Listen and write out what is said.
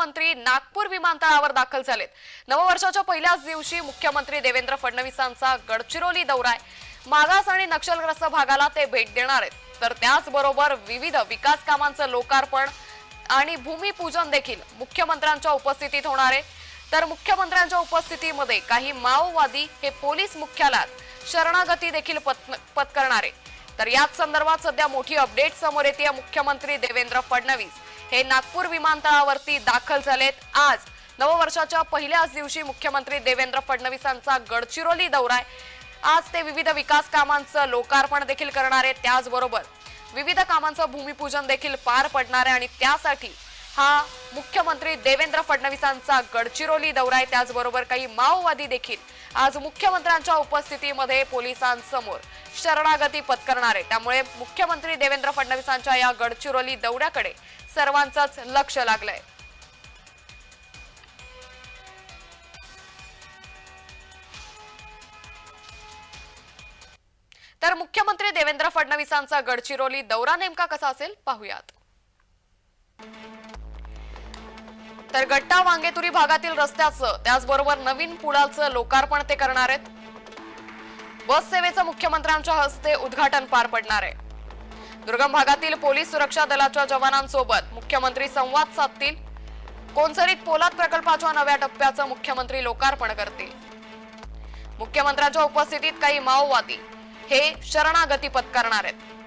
मुख्यमंत्री नागपूर विमानतळावर दाखल झालेत. नववर्षाच्या पहिल्याच दिवशी मुख्यमंत्री देवेंद्र फडणवीसांचा गडचिरोली दौरा आहे. मागास आणि नक्षलग्रस्त भागाला ते भेट देणार आहेत. तर त्याचबरोबर विविध विकास कामांचं लोकार्पण आणि भूमिपूजन देखील मुख्यमंत्र्यांच्या उपस्थितीत होणार आहे. तर मुख्यमंत्र्यांच्या उपस्थितीमध्ये काही माओवादी हे पोलीस मुख्यालयात शरणागती देखील पत्न- पत्करणार आहे. तर याच संदर्भात सध्या मोठी अपडेट समोर येते. मुख्यमंत्री देवेंद्र फडणवीस हे नागपूर विमानतळावरती दाखल झालेत. आज नववर्षाच्या पहिल्याच दिवशी मुख्यमंत्री देवेंद्र फडणवीसांचा गडचिरोली दौरा आहे. आज ते विविध विकास कामांचं लोकार्पण देखील करणार आहेत. त्याचबरोबर विविध कामांचं भूमिपूजन देखील पार पडणार आहे आणि त्यासाठी हा मुख्यमंत्री देवेंद्र फडणवीसांचा गडचिरोली दौरा आहे. त्याचबरोबर काही माओवादी देखील आज मुख्यमंत्र्यांच्या उपस्थितीमध्ये पोलिसांसमोर शरणागती पत्करणार आहे. त्यामुळे मुख्यमंत्री देवेंद्र फडणवीसांच्या या गडचिरोली दौऱ्याकडे सर्वांचंच लक्ष लागलंय. तर मुख्यमंत्री देवेंद्र फडणवीसांचा गडचिरोली दौरा नेमका कसा असेल? पाहूयात. तर गट्टा वांगेतुरी भागातील रस्त्याचं त्याचबरोबर नवीन पुलाचं लोकार्पण ते करणार आहेत. बस सेवेचं मुख्यमंत्र्यांच्या हस्ते उद्घाटन पार पडणार आहे. दुर्गम भागातील पोलीस सुरक्षा दलाच्या जवानांसोबत मुख्यमंत्री संवाद साधतील. कोनसरीत पोलाद प्रकल्पाच्या नव्या टप्प्याचं मुख्यमंत्री लोकार्पण करतील. मुख्यमंत्र्यांच्या उपस्थितीत काही माओवादी हे शरणागती पत्करणार आहेत.